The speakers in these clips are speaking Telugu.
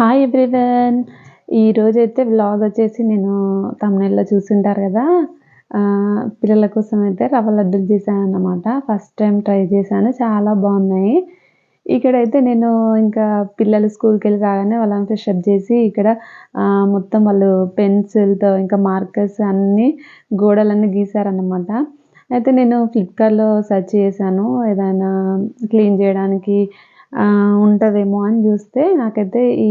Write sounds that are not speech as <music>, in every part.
హాయ్ ఎవ్రీవన్ ఈరోజైతే వ్లాగ్ వచ్చేసి నేను తమిళలో చూసుంటారు కదా పిల్లల కోసం అయితే రవ్వ లడ్డూలు చేశాను అన్నమాట ఫస్ట్ టైం ట్రై చేశాను. చాలా బాగున్నాయి. ఇక్కడైతే నేను ఇంకా పిల్లలు స్కూల్కి వెళ్ళి రాగానే వాళ్ళని ఫ్రెష్ అప్ చేసి ఇక్కడ మొత్తం వాళ్ళు పెన్సిల్తో ఇంకా మార్కర్స్ అన్నీ గోడలన్నీ గీశారన్నమాట. అయితే నేను ఫ్లిప్కార్ట్లో సెర్చ్ చేశాను. ఏదైనా క్లీన్ చేయడానికి ఉంటుందేమో అని చూస్తే నాకైతే ఈ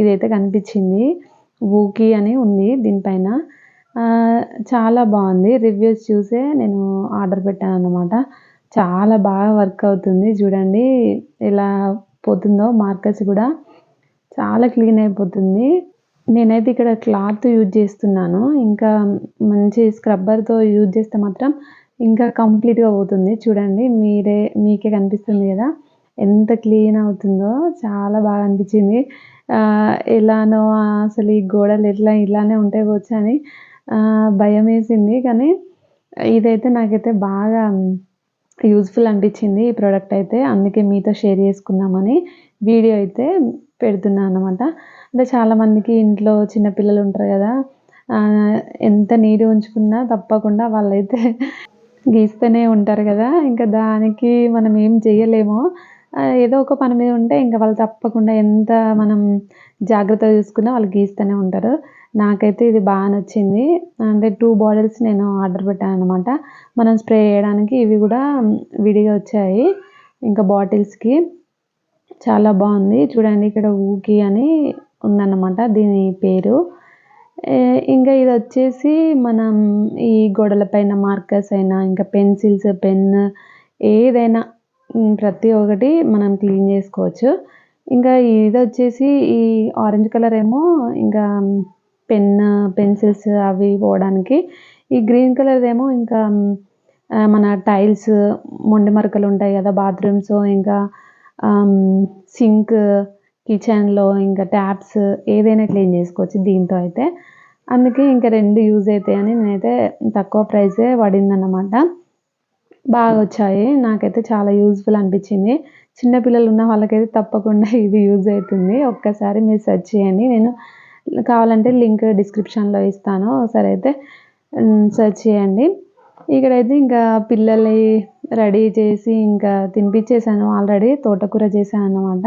ఇదైతే కనిపించింది. వూకీ అని ఉంది దీనిపైన. చాలా బాగుంది. రివ్యూస్ చూసే నేను ఆర్డర్ పెట్టాను అనమాట చాలా బాగా వర్క్ అవుతుంది చూడండి. ఎలా పోతుందో మార్కర్స్ కూడా చాలా క్లీన్ అయిపోతుంది. నేనైతే ఇక్కడ క్లాత్ యూజ్ చేస్తున్నాను. ఇంకా మంచి స్క్రబ్బర్తో యూజ్ చేస్తే మాత్రం ఇంకా కంప్లీట్గా పోతుంది. చూడండి మీరే మీకే కనిపిస్తుంది కదా. ఎంత క్లీన్ అవుతుందో చాలా బాగా అనిపించింది. ఎలానో అసలు ఈ గోడలు ఎట్లా ఇలానే ఉంటాయి వచ్చి అని భయం వేసింది కానీ ఇదైతే నాకైతే బాగా యూజ్ఫుల్ అనిపించింది ఈ ప్రోడక్ట్ అయితే. అందుకే మీతో షేర్ చేసుకుందామని వీడియో అయితే పెడుతున్నాను అనమాట అంటే చాలామందికి ఇంట్లో చిన్నపిల్లలు ఉంటారు కదా ఎంత నీరు ఉంచుకున్నా తప్పకుండా వాళ్ళైతే <laughs> గీస్తూనే ఉంటారు కదా. ఇంకా దానికి మనం ఏం చేయలేము ఏదో ఒక పని మీద ఉంటే ఇంకా వాళ్ళు తప్పకుండా ఎంత మనం జాగ్రత్తగా చూసుకున్నా వాళ్ళు గీస్తూనే ఉంటారు. నాకైతే ఇది బాగా నచ్చింది. అంటే టూ బాటిల్స్ నేను ఆర్డర్ పెట్టాను అనమాట మనం స్ప్రే చేయడానికి ఇవి కూడా విడిగా వచ్చాయి. ఇంకా బాటిల్స్కి చాలా బాగుంది. చూడండి ఇక్కడ ఊకి అని ఉందన్నమాట దీని పేరు. ఇంకా ఇది వచ్చేసి మనం ఈ గోడల పైన మార్కర్స్ అయినా ఇంకా పెన్సిల్స్ పెన్ ఏదైనా ప్రతి ఒక్కటి మనం క్లీన్ చేసుకోవచ్చు. ఇంకా ఇది వచ్చేసి ఈ ఆరెంజ్ కలర్ ఏమో ఇంకా పెన్ పెన్సిల్స్ అవి పోవడానికి. ఈ గ్రీన్ కలర్ ఏమో ఇంకా మన టైల్స్ మొండి మరకలు ఉంటాయి కదా బాత్రూమ్స్ ఇంకా సింక్ కిచెన్లో ఇంకా ట్యాప్స్ ఏదైనా క్లీన్ చేసుకోవచ్చు దీంతో అయితే. అందుకే ఇంకా రెండు యూజ్ అవుతాయని నేనైతే తక్కువ ప్రైజే పడిందన్నమాట. బాగా వచ్చాయి నాకైతే చాలా యూజ్ఫుల్ అనిపించింది. చిన్నపిల్లలు ఉన్న వాళ్ళకైతే తప్పకుండా ఇది యూజ్ అవుతుంది ఒక్కసారి మీరు సెర్చ్ చేయండి. నేను కావాలంటే లింక్ డిస్క్రిప్షన్లో ఇస్తాను. ఒకసారి అయితే సెర్చ్ చేయండి. ఇక్కడైతే ఇంకా పిల్లల్ని రెడీ చేసి ఇంకా తినిపించేసాను. ఆల్రెడీ తోటకూర చేశాను అన్నమాట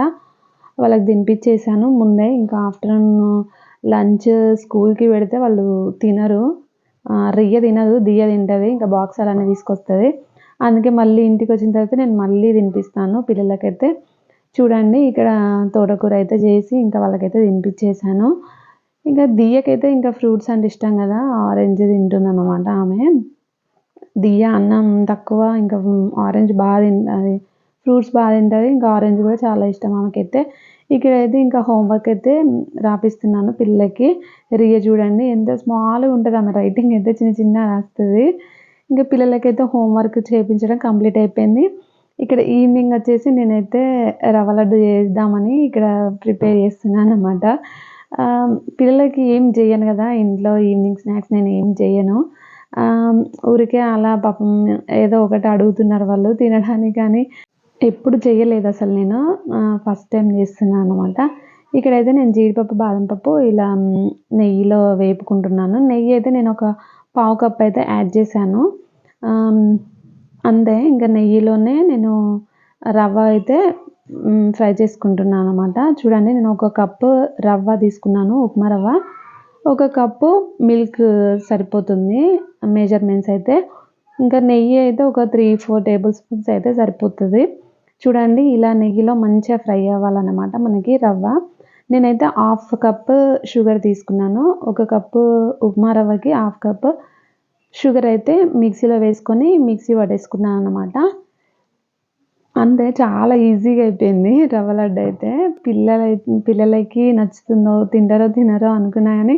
వాళ్ళకి తినిపించేసాను. ముందే ఇంకా ఆఫ్టర్నూన్ లంచ్ స్కూల్కి పెడితే వాళ్ళు తినరు. రొయ్య రియ్య తినదు దియ్య తింటుంది. ఇంకా బాక్స్ అలానే తీసుకొస్తుంది. అందుకే మళ్ళీ ఇంటికి వచ్చిన తర్వాత నేను మళ్ళీ తినిపిస్తాను పిల్లలకైతే. చూడండి ఇక్కడ తోటకూర అయితే చేసి ఇంకా వాళ్ళకైతే తినిపించేసాను ఇంకా దియ్యకైతే ఇంకా ఫ్రూట్స్ అంటే ఇష్టం కదా ఆరెంజ్ తింటుంది అనమాట ఆమె. దియ్య అన్నం తక్కువ ఇంకా ఆరెంజ్ బాగా తింటుంది ఫ్రూట్స్ బాగా తింటుంది ఇంకా ఆరెంజ్ కూడా చాలా ఇష్టం ఆమెకైతే. ఇక్కడైతే ఇంకా హోంవర్క్ అయితే రాపిస్తున్నాను పిల్లలకి. రియ చూడండి ఎంత స్మాల్గా ఉంటుంది ఆమె రైటింగ్ అయితే చిన్న చిన్న రాస్తుంది. ఇంకా పిల్లలకైతే హోంవర్క్ చేయించడం కంప్లీట్ అయిపోయింది. ఇక్కడ ఈవినింగ్ వచ్చేసి నేనైతే రవ్వ లడ్డు చేద్దామని ఇక్కడ ప్రిపేర్ చేస్తున్నాను అనమాట పిల్లలకి ఏం చేయను కదా ఇంట్లో ఈవినింగ్ స్నాక్స్ నేను ఏం చేయను ఊరికే అలా పాపం ఏదో ఒకటి అడుగుతున్నారు వాళ్ళు తినడానికి కానీ ఎప్పుడు చేయలేదు అసలు నేను. ఫస్ట్ టైం చేస్తున్నాను అనమాట ఇక్కడైతే నేను జీడిపప్పు బాదం పప్పు ఇలా నెయ్యిలో వేపుకుంటున్నాను. నెయ్యి అయితే నేను ఒక పావు కప్ అయితే యాడ్ చేశాను. అంతే ఇంకా నెయ్యిలోనే నేను రవ్వ అయితే ఫ్రై చేసుకుంటున్నాను అనమాట చూడండి నేను ఒక కప్పు రవ్వ తీసుకున్నాను ఉప్మా రవ్వ. ఒక కప్పు మిల్క్ సరిపోతుంది మెజర్మెంట్స్ అయితే. ఇంకా నెయ్యి అయితే ఒక త్రీ ఫోర్ టేబుల్ స్పూన్స్ అయితే సరిపోతుంది. చూడండి ఇలా నెయ్యిలో మంచిగా ఫ్రై అవ్వాలన్నమాట మనకి రవ్వ. నేనైతే హాఫ్ కప్ షుగర్ తీసుకున్నాను. ఒక కప్పు ఉప్మా రవ్వకి హాఫ్ కప్ షుగర్ అయితే మిక్సీలో వేసుకొని మిక్సీ పట్టేసుకున్నాను అనమాట అంతే చాలా ఈజీగా అయిపోయింది రవ్వ లడ్డు అయితే. పిల్లల పిల్లలకి నచ్చుతుందో తింటారో తినరో అనుకున్నా కానీ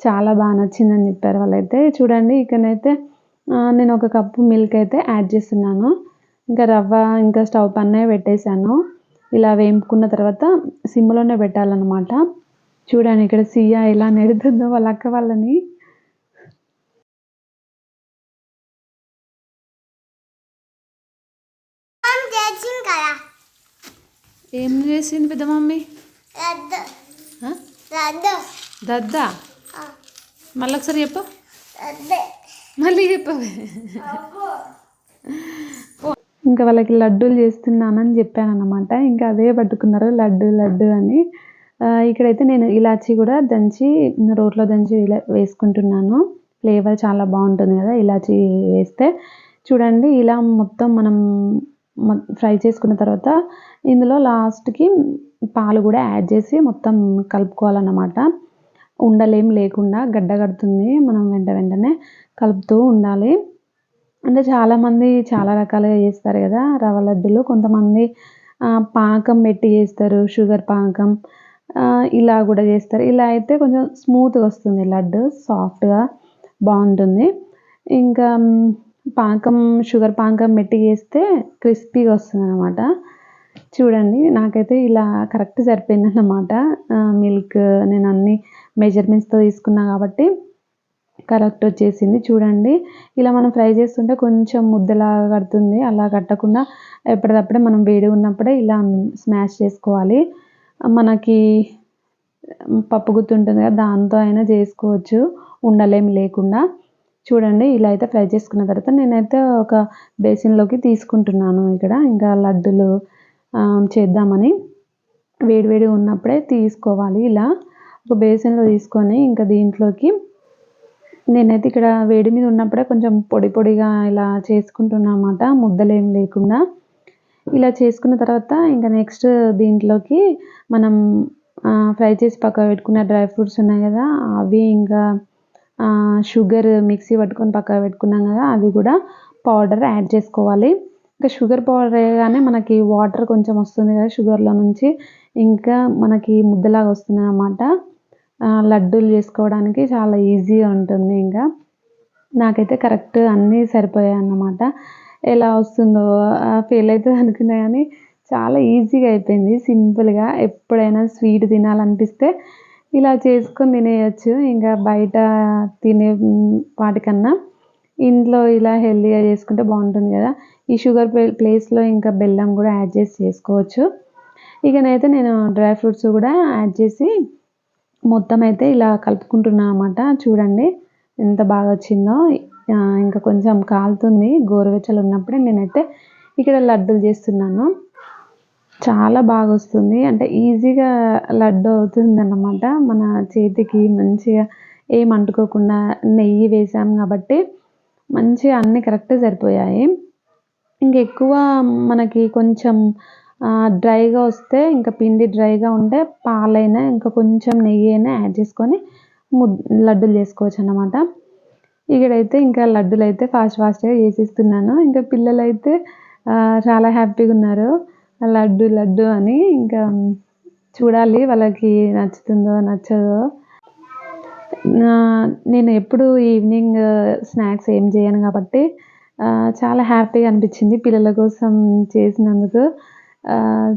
చాలా బాగా నచ్చిందని చెప్పారు వాళ్ళైతే. చూడండి ఇక్కడైతే నేను ఒక కప్పు మిల్క్ అయితే యాడ్ చేస్తున్నాను. ఇంకా రవ్వ ఇంకా స్టవ్ పన్నే పెట్టేశాను. ఇలా వేపుకున్న తర్వాత సిమ్లోనే పెట్టాలన్నమాట. చూడండి ఇక్కడ సియా ఎలా నెడుతుందో వాళ్ళ అక్క వాళ్ళని. ఏం చేసింది పెద్ద మమ్మీ? దద్దా మళ్ళీ ఒకసారి చెప్పు. మళ్ళీ చెప్పు. అబ్బో. ఇంకా వాళ్ళకి లడ్డూలు చేస్తున్నానని చెప్పాను అనమాట ఇంకా అదే పట్టుకున్నారు లడ్డు లడ్డు అని. ఇక్కడైతే నేను ఇలాచీ కూడా దంచి రోట్లో దంచి ఇలా వేసుకుంటున్నాను. ఫ్లేవర్ చాలా బాగుంటుంది కదా ఇలాచీ వేస్తే. చూడండి ఇలా మొత్తం మనం ఫ్రై చేసుకున్న తర్వాత ఇందులో లాస్ట్కి పాలు కూడా యాడ్ చేసి మొత్తం కలుపుకోవాలన్నమాట. ఉండలేం లేకుండా గడ్డ కడుతుంది మనం వెంట వెంటనే కలుపుతూ ఉండాలి. అంటే చాలామంది చాలా రకాలుగా చేస్తారు కదా రవ్వ లడ్డులు. కొంతమంది పాకం పెట్టి చేస్తారు షుగర్ పాకం ఇలా కూడా చేస్తారు. ఇలా అయితే కొంచెం స్మూత్గా వస్తుంది లడ్డు సాఫ్ట్గా బాగుంటుంది. ఇంకా పాకం షుగర్ పాకం పెట్టి చేస్తే క్రిస్పీగా వస్తుంది అనమాట చూడండి నాకైతే ఇలా కరెక్ట్ సరిపోయింది అన్నమాట మిల్క్ నేను అన్ని మెజర్మెంట్స్తో తీసుకున్నా కాబట్టి కరెక్ట్ వచ్చేసింది. చూడండి ఇలా మనం ఫ్రై చేస్తుంటే కొంచెం ముద్దలాగా కడుతుంది. అలా కట్టకుండా ఎప్పటికప్పుడే మనం వేడి ఉన్నప్పుడే ఇలా స్మాష్ చేసుకోవాలి. మనకి పప్పు గుత్తి ఉంటుంది కదా దాంతో అయినా చేసుకోవచ్చు. ఉండలేం లేకుండా. చూడండి ఇలా అయితే ఫ్రై చేసుకున్న తర్వాత నేనైతే ఒక బేసిన్లోకి తీసుకుంటున్నాను ఇక్కడ. ఇంకా లడ్డులు చేద్దామని. వేడివేడి ఉన్నప్పుడే తీసుకోవాలి ఇలా. ఒక బేసిన్లో తీసుకొని ఇంకా దీంట్లోకి నేనైతే ఇక్కడ వేడి మీద ఉన్నప్పుడే కొంచెం పొడి పొడిగా ఇలా చేసుకుంటున్నా అన్నమాట ముద్దలేం లేకుండా. ఇలా చేసుకున్న తర్వాత ఇంకా నెక్స్ట్ దీంట్లోకి మనం ఫ్రై చేసి పక్క పెట్టుకున్న డ్రై ఫ్రూట్స్ ఉన్నాయి కదా అవి ఇంకా షుగర్ మిక్సీ పట్టుకొని పక్క పెట్టుకున్నాం కదా అది కూడా పౌడర్ యాడ్ చేసుకోవాలి. ఇంకా షుగర్ పౌడర్ వేయగానే మనకి వాటర్ కొంచెం వస్తుంది కదా షుగర్లో నుంచి. ఇంకా మనకి ముద్దలాగా వస్తుంది అన్నమాట లడ్డూలు చేసుకోవడానికి చాలా ఈజీగా ఉంటుంది ఇంకా. నాకైతే కరెక్ట్ అన్నీ సరిపోయాయి అన్నమాట. ఎలా వస్తుందో ఫెయిల్ అవుతుంది అనుకున్నా కానీ చాలా ఈజీగా అయిపోయింది. సింపుల్గా ఎప్పుడైనా స్వీట్ తినాలనిపిస్తే ఇలా చేసుకొని తినేయచ్చు. ఇంకా బయట తినే వాటికన్నా ఇంట్లో ఇలా హెల్తీగా చేసుకుంటే బాగుంటుంది కదా. ఈ షుగర్ ప్లే- ప్లేస్లో ఇంకా బెల్లం కూడా యాడ్ చేసి చేసుకోవచ్చు. ఇకనైతే నేను డ్రై ఫ్రూట్స్ కూడా యాడ్ చేసి మొత్తం అయితే ఇలా కలుపుకుంటున్నా అనమాట చూడండి ఎంత బాగా వచ్చిందో ఇంకా కొంచెం కాలుతుంది. గోరువెచ్చలు ఉన్నప్పుడే నేనైతే ఇక్కడ లడ్డూలు చేస్తున్నాను. చాలా బాగా వస్తుంది అంటే ఈజీగా లడ్డు అవుతుంది అన్నమాట మన చేతికి మంచిగా ఏం అంటుకోకుండా నెయ్యి వేసాం కాబట్టి మంచిగా అన్నీ కరెక్ట్ సరిపోయాయి. ఇంకెక్కువ మనకి కొంచెం డ్రైగా వస్తే ఇంకా పిండి డ్రైగా ఉంటే పాలైనా ఇంకా కొంచెం నెయ్యి అయినా యాడ్ చేసుకొని ముద్ లడ్డూలు చేసుకోవచ్చు అన్నమాట ఇక్కడైతే ఇంకా లడ్డూలు అయితే ఫాస్ట్ ఫాస్ట్గా చేసిస్తున్నాను. ఇంకా పిల్లలు అయితే చాలా హ్యాపీగా ఉన్నారు. లడ్డు లడ్డు అని ఇంకా చూడాలి వాళ్ళకి నచ్చుతుందో నచ్చదో. నేను ఎప్పుడు ఈవినింగ్ స్నాక్స్ ఏం చేయను కాబట్టి చాలా హ్యాపీగా అనిపించింది పిల్లల కోసం చేసినందుకు.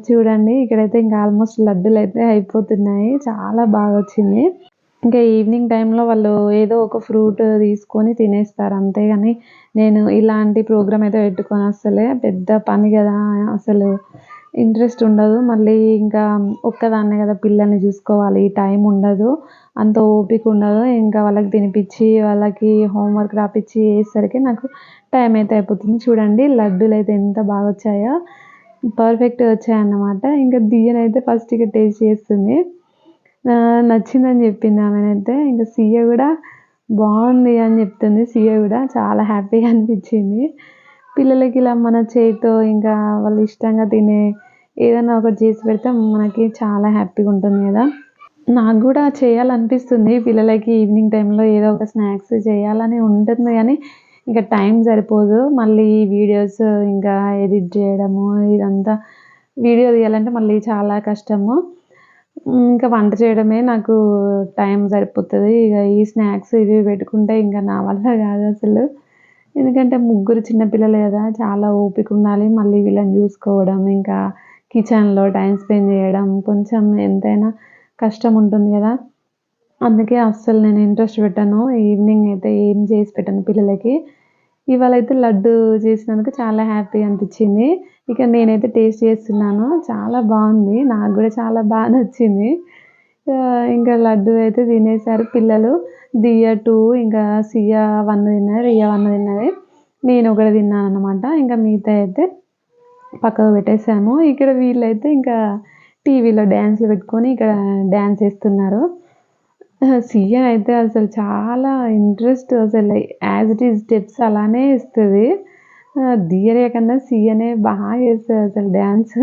చూడండి ఇక్కడైతే ఇంకా ఆల్మోస్ట్ లడ్డూలు అయితే అయిపోతున్నాయి. చాలా బాగా వచ్చింది. ఇంకా ఈవినింగ్ టైంలో వాళ్ళు ఏదో ఒక ఫ్రూట్ తీసుకొని తినేస్తారు. అంతేగాని నేను ఇలాంటి ప్రోగ్రామ్ అయితే పెట్టుకొని అసలే. పెద్ద పని కదా అసలు ఇంట్రెస్ట్ ఉండదు. మళ్ళీ ఇంకా ఒక్కదాన్నే కదా పిల్లల్ని చూసుకోవాలి. టైం ఉండదు. అంత ఓపిక ఉండదు. ఇంకా వాళ్ళకి తినిపించి వాళ్ళకి హోంవర్క్ రాపించి వేసరికి నాకు టైం అయితే అయిపోతుంది. చూడండి లడ్డూలు అయితే ఎంత బాగా వచ్చాయో. పర్ఫెక్ట్గా వచ్చాయన్నమాట. ఇంకా దియ్యనైతే అయితే ఫస్ట్ ఇక టేస్ట్ చేస్తుంది. నచ్చిందని చెప్పింది ఆమెనైతే. ఇంకా సీయ కూడా బాగుంది అని చెప్తుంది. సీయ కూడా చాలా హ్యాపీగా <laughs> అనిపించింది. పిల్లలకి ఇలా మన చేతితో ఇంకా వాళ్ళు ఇష్టంగా తినే ఏదైనా ఒకటి చేసి పెడితే మనకి చాలా హ్యాపీగా ఉంటుంది కదా. నాకు కూడా చేయాలనిపిస్తుంది. పిల్లలకి ఈవినింగ్ టైంలో ఏదో ఒక స్నాక్స్ చేయాలని ఉంటుంది కానీ ఇంకా టైం సరిపోదు. మళ్ళీ వీడియోస్ ఇంకా ఎడిట్ చేయడము ఇదంతా వీడియో తీయాలంటే మళ్ళీ చాలా కష్టము. ఇంకా వంట చేయడమే నాకు టైం సరిపోతుంది. ఇక ఈ స్నాక్స్ ఇవి పెట్టుకుంటే ఇంకా నా వల్ల కాదు అసలు. ఎందుకంటే ముగ్గురు చిన్నపిల్లలు కదా చాలా ఓపిక ఉండాలి. మళ్ళీ వీళ్ళని చూసుకోవడం ఇంకా కిచెన్లో టైం స్పెండ్ చేయడం కొంచెం ఎంతైనా కష్టం ఉంటుంది కదా. అందుకే అస్సలు నేను ఇంట్రెస్ట్ పెట్టాను. ఈవినింగ్ అయితే ఏం చేసి పెట్టాను పిల్లలకి. ఇవాళ అయితే లడ్డు చేసినందుకు చాలా హ్యాపీ అనిపించింది. ఇక నేనైతే టేస్ట్ చేస్తున్నాను. చాలా బాగుంది. నాకు కూడా చాలా బాగా నచ్చింది. ఇంకా లడ్డు అయితే తినేసారు పిల్లలు. దియ టూ ఇంకా సియా వన్ తిన్నది రియా వన్ తిన్నది. నేను ఒకటి తిన్నాను అనమాట ఇంకా మిగతా అయితే పక్కకు పెట్టేసాము ఇక్కడ వీళ్ళైతే ఇంకా టీవీలో డ్యాన్స్లు పెట్టుకొని ఇక్కడ డ్యాన్స్ వేస్తున్నారు సియా అయితే అసలు చాలా ఇంట్రెస్ట్ అసలు యాజ్ ఇట్ ఈజ్ స్టెప్స్ అలానే ఇస్తుంది. దియరే కన్నా సియనే బాగా వేస్తుంది అసలు డ్యాన్స్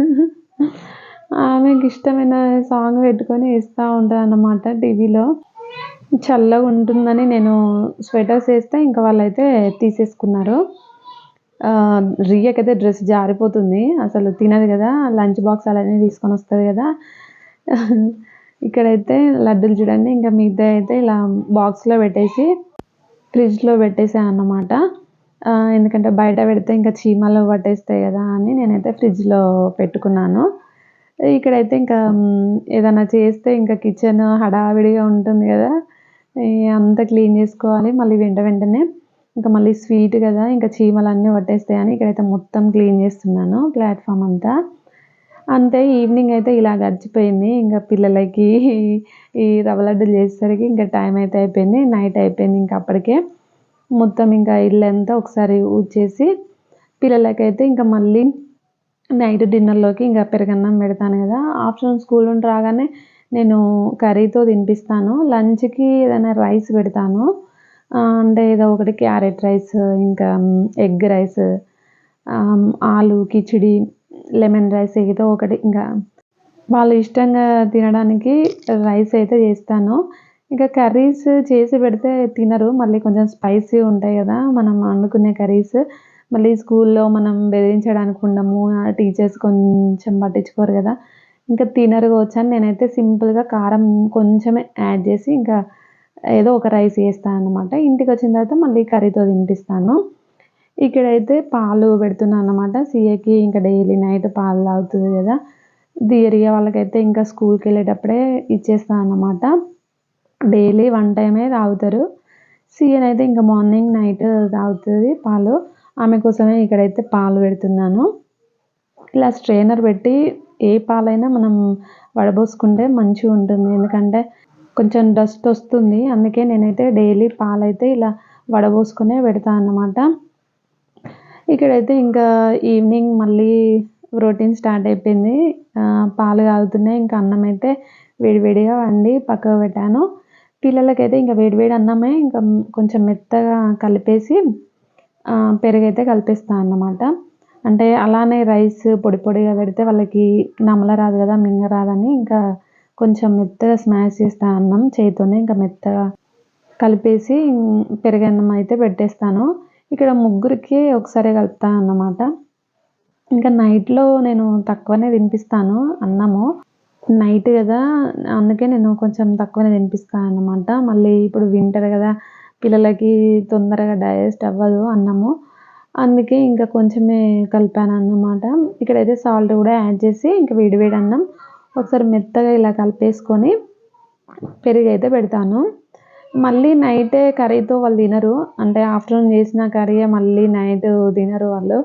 ఆమెకి ఇష్టమైన సాంగ్ పెట్టుకొని వేస్తూ ఉంటుంది అన్నమాట టీవీలో. చల్లగా ఉంటుందని నేను స్వెటర్స్ వేస్తే ఇంకా వాళ్ళైతే తీసేసుకున్నారు. రియకైతే డ్రెస్ జారిపోతుంది. అసలు తినదు కదా లంచ్ బాక్స్ అలానే తీసుకొని వస్తుంది కదా. ఇక్కడైతే లడ్డూలు చూడండి. ఇంకా మిగతా అయితే ఇలా బాక్స్లో పెట్టేసి ఫ్రిడ్జ్లో పెట్టేసాను అన్నమాట. ఎందుకంటే బయట పెడితే ఇంకా చీమలు పట్టేస్తాయి కదా అని నేనైతే ఫ్రిడ్జ్లో పెట్టుకున్నాను. ఇక్కడైతే ఇంకా ఏదైనా చేస్తే ఇంకా కిచెన్ హడావిడిగా ఉంటుంది కదా. అంతా క్లీన్ చేసుకోవాలి. మళ్ళీ వెంట వెంటనే ఇంకా మళ్ళీ స్వీట్ కదా ఇంకా చీమలు అన్నీ పట్టేస్తాయని ఇక్కడైతే మొత్తం క్లీన్ చేస్తున్నాను ప్లాట్ఫామ్ అంతా. అంతే ఈవినింగ్ అయితే ఇలా గడిచిపోయింది ఇంకా పిల్లలకి ఈ రవ్వ లడ్డూలు చేసేసరికి ఇంకా టైం అయితే అయిపోయింది నైట్ అయిపోయింది ఇంకా అప్పటికే. మొత్తం ఇంకా ఇల్లంతా ఒకసారి ఊడ్చేసి పిల్లలకైతే ఇంకా మళ్ళీ నైట్ డిన్నర్లోకి ఇంకా పెరగన్నం పెడతాను కదా. ఆఫ్టర్నూన్ స్కూల్ నుండి రాగానే నేను కర్రీతో తినిపిస్తాను. లంచ్కి ఏదైనా రైస్ పెడతాను. అంటే ఏదో ఒకటి క్యారెట్ రైస్ ఇంకా ఎగ్ రైస్ ఆలు కిచిడి లెమన్ రైస్ ఏదో ఒకటి ఇంకా వాళ్ళు ఇష్టంగా తినడానికి రైస్ అయితే చేస్తాను. ఇంకా కర్రీస్ చేసి పెడితే తినరు. మళ్ళీ కొంచెం స్పైసీ ఉంటాయి కదా మనం వండుకునే కర్రీస్ మళ్ళీ స్కూల్లో మనం బెదిరించడానికి ఉండము. టీచర్స్ కొంచెం పట్టించుకోరు కదా. ఇంకా తినరు వచ్చాను అని నేనైతే సింపుల్గా కారం కొంచెమే యాడ్ చేసి ఇంకా ఏదో ఒక రైస్ చేస్తాను అనమాట ఇంటికి వచ్చిన తర్వాత మళ్ళీ కర్రీతో తినిపిస్తాను. ఇక్కడైతే పాలు పెడుతున్నాను అనమాట సీఏకి ఇంకా డైలీ నైట్ పాలు తాగుతుంది కదా. థియరీగా వాళ్ళకైతే ఇంకా స్కూల్కి వెళ్ళేటప్పుడే ఇచ్చేస్తాను అనమాట డైలీ వన్ టైమే తాగుతారు. సీఎన్ అయితే ఇంకా మార్నింగ్ నైట్ తాగుతుంది పాలు. ఆమె కోసమే ఇక్కడైతే పాలు పెడుతున్నాను. ఇలా స్ట్రైనర్ పెట్టి ఏ పాలైనా మనం వడబోసుకుంటే మంచిగా ఉంటుంది. ఎందుకంటే కొంచెం డస్ట్ వస్తుంది. అందుకే నేనైతే డైలీ పాలైతే ఇలా వడబోసుకునే పెడతాను అన్నమాట. ఇక్కడైతే ఇంకా ఈవినింగ్ మళ్ళీ రొటీన్ స్టార్ట్ అయిపోయింది. పాలు కాగుతున్నాయి. ఇంకా అన్నం అయితే వేడివేడిగా వండి పక్కకు పెట్టాను. పిల్లలకైతే ఇంకా వేడివేడి అన్నమే ఇంకా కొంచెం మెత్తగా కలిపేసి పెరుగైతే కలిపేస్తాను అన్నమాట. అంటే అలానే రైస్ పొడి పొడిగా పెడితే వాళ్ళకి నమల రాదు కదా మింగ రాదని ఇంకా కొంచెం మెత్తగా స్మాష్ చేస్తాను అన్నం చేతితోనే ఇంకా మెత్తగా కలిపేసి పెరుగన్నం అయితే పెట్టేస్తాను. ఇక్కడ ముగ్గురికి ఒకసారి కలుపుతాను అన్నమాట. ఇంకా నైట్లో నేను తక్కువనే తినిపిస్తాను అన్నము. నైట్ కదా అందుకే నేను కొంచెం తక్కువనే తినిపిస్తాను అన్నమాట. మళ్ళీ ఇప్పుడు వింటర్ కదా పిల్లలకి తొందరగా డైజెస్ట్ అవ్వదు అన్నము. అందుకే ఇంకా కొంచెమే కలిపాను అన్నమాట. ఇక్కడైతే సాల్ట్ కూడా యాడ్ చేసి ఇంకా వేడివేడి అన్నం ఒకసారి మెత్తగా ఇలా కలిపేసుకొని పెరుగు అయితే పెడతాను. మళ్ళీ నైటే కర్రీతో వాళ్ళు తినరు. అంటే ఆఫ్టర్నూన్ చేసిన కర్రీ మళ్ళీ నైట్ తినరు వాళ్ళు.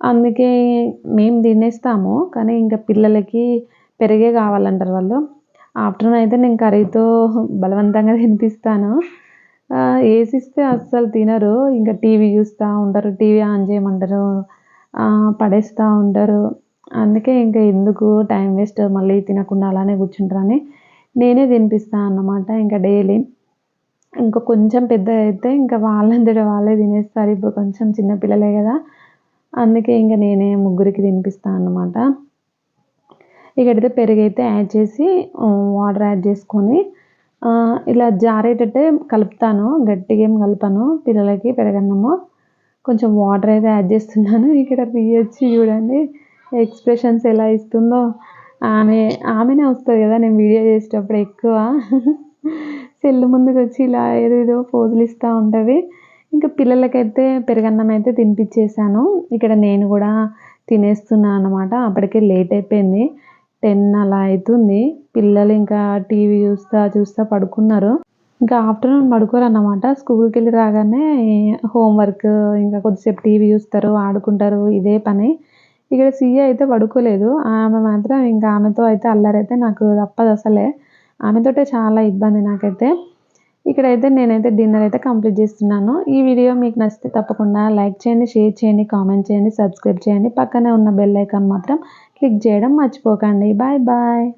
అందుకే మేము తినేస్తాము. కానీ ఇంకా పిల్లలకి పెరిగే కావాలంటారు వాళ్ళు. ఆఫ్టర్నూన్ అయితే నేను కర్రీతో బలవంతంగా తినిపిస్తాను. వేసిస్తే అస్సలు తినరు. ఇంకా టీవీ చూస్తూ ఉంటారు. టీవీ ఆన్ చేయమంటారు. పడేస్తూ ఉంటారు. అందుకే ఇంకా ఎందుకు టైం వేస్ట్ మళ్ళీ తినకుండా అలానే కూర్చుంటారని నేనే తినిపిస్తాను అన్నమాట. ఇంకా డైలీ ఇంకా కొంచెం పెద్ద అయితే ఇంకా వాళ్ళంతట వాళ్ళే తినేస్తారు. ఇప్పుడు కొంచెం చిన్న పిల్లలే కదా. అందుకే ఇంకా నేనే ముగ్గురికి తినిపిస్తాను అన్నమాట. ఇక్కడైతే పెరుగు అయితే యాడ్ చేసి వాటర్ యాడ్ చేసుకొని ఇలా జారేటట్టే కలుపుతాను. గట్టిగా ఏం కలపను. పిల్లలకి పెరగన్నము. కొంచెం వాటర్ అయితే యాడ్ చేస్తున్నాను. ఇక్కడ తీయొచ్చి చూడండి. ఎక్స్ప్రెషన్స్ ఎలా ఇస్తుందో. ఆమె ఆమెనే వస్తుంది కదా. నేను వీడియో చేసేటప్పుడు ఎక్కువ. సెల్ ముందుకు వచ్చి ఇలా ఏదో పోజులు ఇస్తూ ఉంటుంది ఇంకా పిల్లలకైతే పెరుగన్నం అయితే తినిపించేశాను ఇక్కడ నేను కూడా తినేస్తున్నాను అనమాట అప్పటికే లేట్ అయిపోయింది. టెన్ అలా అవుతుంది పిల్లలు ఇంకా టీవీ చూస్తా చూస్తా పడుకున్నారు. ఇంకా ఆఫ్టర్నూన్ పడుకోరు అన్నమాట స్కూల్కి వెళ్ళి రాగానే హోంవర్క్ ఇంకా కొద్దిసేపు టీవీ చూస్తారు ఆడుకుంటారు ఇదే పని. ఇక్కడ సీఏ అయితే పడుకోలేదు. ఆమె మాత్రం ఇంకా ఆమెతో అయితే అల్లరైతే నాకు తప్పదు అసలే. ఆమెతోటే చాలా ఇబ్బంది నాకైతే. ఇక్కడైతే నేనైతే డిన్నర్ అయితే కంప్లీట్ చేస్తున్నాను. ఈ వీడియో మీకు నచ్చితే తప్పకుండా లైక్ చేయండి షేర్ చేయండి కామెంట్ చేయండి సబ్స్క్రైబ్ చేయండి. పక్కనే ఉన్న బెల్ ఐకాన్ మాత్రం క్లిక్ చేయడం మర్చిపోకండి. Bye bye.